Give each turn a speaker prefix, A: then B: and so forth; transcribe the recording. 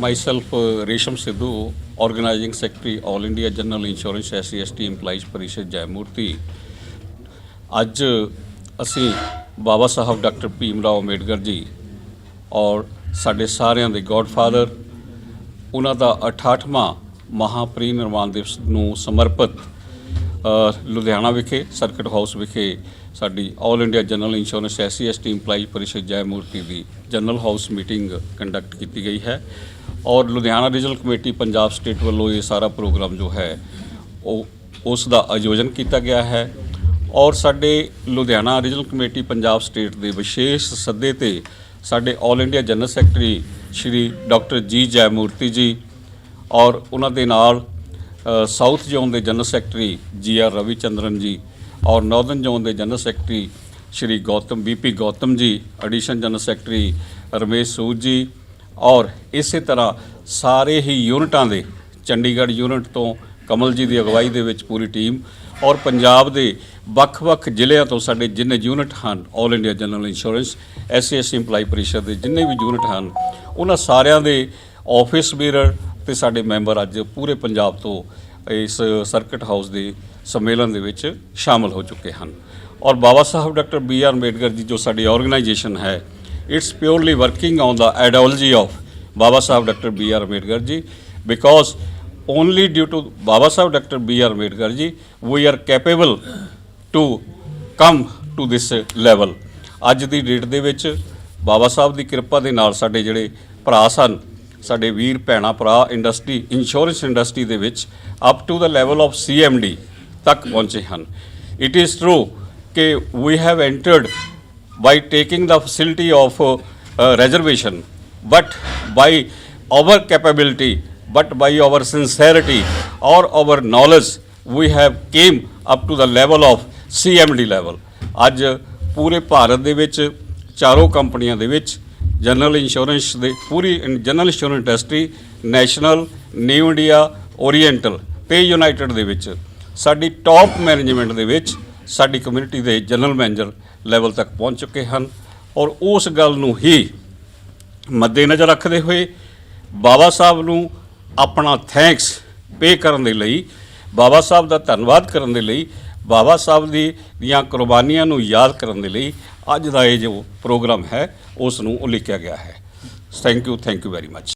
A: myself uh, Resham Sidhu, organizing secretary All India General Insurance SCST Employees Parishad Jayamurthy. ਅੱਜ ਅਸੀਂ Baba Sahib doctor Bhim Rao Ambedkar ji ਔਰ ਸਾਡੇ ਸਾਰਿਆਂ ਦੇ ਗੋਡਫਾਦਰ ਉਹਨਾਂ ਦਾ 68ਵਾਂ ਮਹਾਪਰੀ ਨਿਰਵਾਣ ਦਿਵਸ ਨੂੰ ਸਮਰਪਿਤ ਅ, ਲੁਧਿਆਣਾ ਵਿਖੇ, ਸਰਕਟ ਹਾਊਸ ਵਿਖੇ ਸਾਡੀ all India general insurance SC ST EMPLOYEE Parishad Jaimurti ਦੀ ਜਨਰਲ ਹਾਊਸ ਮੀਟਿੰਗ ਕੰਡਕਟ ਕੀਤੀ ਗਈ ਹੈ। ਔਰ Ludhiana regional committee Punjab state ਵੱਲੋਂ ਇਹ ਸਾਰਾ ਪ੍ਰੋਗਰਾਮ ਜੋ ਹੈ, ਉਹ, ਉਸ ਦਾ ਆਯੋਜਨ ਕੀਤਾ ਗਿਆ ਹੈ। ਔਰ ਸਾਡੇ Ludhiana regional committee Punjab state ਦੇ ਵਿਸ਼ੇਸ਼ ਸੱਦੇ ਤੇ ਸਾਡੇ all India general secretary Shri doctor ji Jaimurti ji ਔਰ ਉਹਨਾਂ ਦੇ ਨਾਲ ਸਾਊਥ ਜ਼ੋਨ ਦੇ general secretary G R Ravi Chandran ji ਔਰ ਨਾਰਥਰਨ ਜ਼ੋਨ ਦੇ general secretary Shri Gautam BP Gautam ji additional general secretary Ramesh Sood ji ਔਰ ਇਸੇ ਤਰ੍ਹਾਂ ਸਾਰੇ ਹੀ ਯੂਨਿਟਾਂ ਦੇ ਚੰਡੀਗੜ੍ਹ ਯੂਨਿਟ ਤੋਂ ਕਮਲ ਜੀ ਦੀ ਅਗਵਾਈ ਦੇ ਵਿੱਚ ਪੂਰੀ ਟੀਮ ਔਰ ਪੰਜਾਬ ਦੇ ਵੱਖ-ਵੱਖ ਜ਼ਿਲ੍ਹਿਆਂ ਤੋਂ ਸਾਡੇ ਜਿੰਨੇ ਯੂਨਿਟ ਹਨ all India general insurance SCS EMPLOYEE Parishad ਦੇ ਜਿੰਨੇ ਵੀ ਯੂਨਿਟ ਹਨ, ਉਹਨਾਂ ਸਾਰਿਆਂ ਦੇ ਆਫਿਸ ਬੀਰਰ ਤੇ ਸਾਡੇ ਮੈਂਬਰ ਅੱਜ ਪੂਰੇ ਪੰਜਾਬ ਤੋਂ ਇਸ ਸਰਕਟ ਹਾਊਸ ਦੇ ਸੰਮੇਲਨ ਦੇ ਵਿੱਚ ਸ਼ਾਮਲ ਹੋ ਚੁੱਕੇ ਹਨ ਔਰ Baba Sahib doctor B R Ambedkar ji ਜੋ ਸਾਡੀ ਆਰਗੇਨਾਈਜੇਸ਼ਨ ਹੈ it's purely working on the ideology of Baba Sahib doctor B R Ambedkar ji because only due to Baba Sahib Dr. B. R. Ambedkar ji, we are capable to come to this level. ਅੱਜ ਦੀ date ਦੇ ਵਿੱਚ ਬਾਬਾ ਸਾਹਿਬ ਦੀ ਕਿਰਪਾ ਦੇ ਨਾਲ ਸਾਡੇ ਜਿਹੜੇ ਭਰਾ ਸਨ ਸਾਡੇ ਵੀਰ ਭੈਣਾ ਭਰਾ ਇੰਡਸਟਰੀ ਇੰਸ਼ੋਰੈਂਸ ਇੰਡਸਟਰੀ ਦੇ ਵਿੱਚ up to the level of CMD ਤੱਕ ਪਹੁੰਚੇ ਹਨ ਇਟ ਇਜ਼ ਟਰੂ ਕਿ we have entered by taking the facility of reservation but by our capability but by our sincerity or our knowledge we have came up to the level of CMD level ਅੱਜ ਪੂਰੇ ਭਾਰਤ ਦੇ ਵਿੱਚ ਚਾਰੋਂ ਕੰਪਨੀਆਂ ਦੇ ਵਿੱਚ general insurance ਦੇ ਪੂਰੀ general insurance industry, national, new India, oriental ਤੇ ਯੂਨਾਈਟਿਡ ਦੇ ਵਿੱਚ। ਸਾਡੀ ਟਾਪ ਮੈਨੇਜਮੈਂਟ ਦੇ ਵਿੱਚ ਸਾਡੀ ਕਮਿਊਨਿਟੀ ਦੇ ਜਨਰਲ ਮੈਨੇਜਰ ਲੈਵਲ ਤੱਕ ਪਹੁੰਚ ਚੁੱਕੇ ਹਨ ਔਰ ਉਸ ਗੱਲ ਨੂੰ ਹੀ ਮੱਦੇਨਜ਼ਰ ਰੱਖਦੇ ਹੋਏ ਬਾਬਾ ਸਾਹਿਬ ਨੂੰ ਆਪਣਾ ਥੈਂਕਸ ਪੇ ਕਰਨ ਦੇ ਲਈ, ਬਾਬਾ ਸਾਹਿਬ ਦਾ ਧੰਨਵਾਦ ਕਰਨ ਦੇ ਲਈ ਬਾਬਾ ਸਾਹਿਬ ਦੀ ਦੀਆਂ ਕੁਰਬਾਨੀਆਂ ਨੂੰ ਯਾਦ ਕਰਨ ਦੇ ਲਈ ਅੱਜ ਦਾ ਇਹ ਜੋ ਪ੍ਰੋਗਰਾਮ ਹੈ, ਉਸ ਨੂੰ ਉਲੀਕਿਆ ਗਿਆ ਹੈ। Thank you thank you very much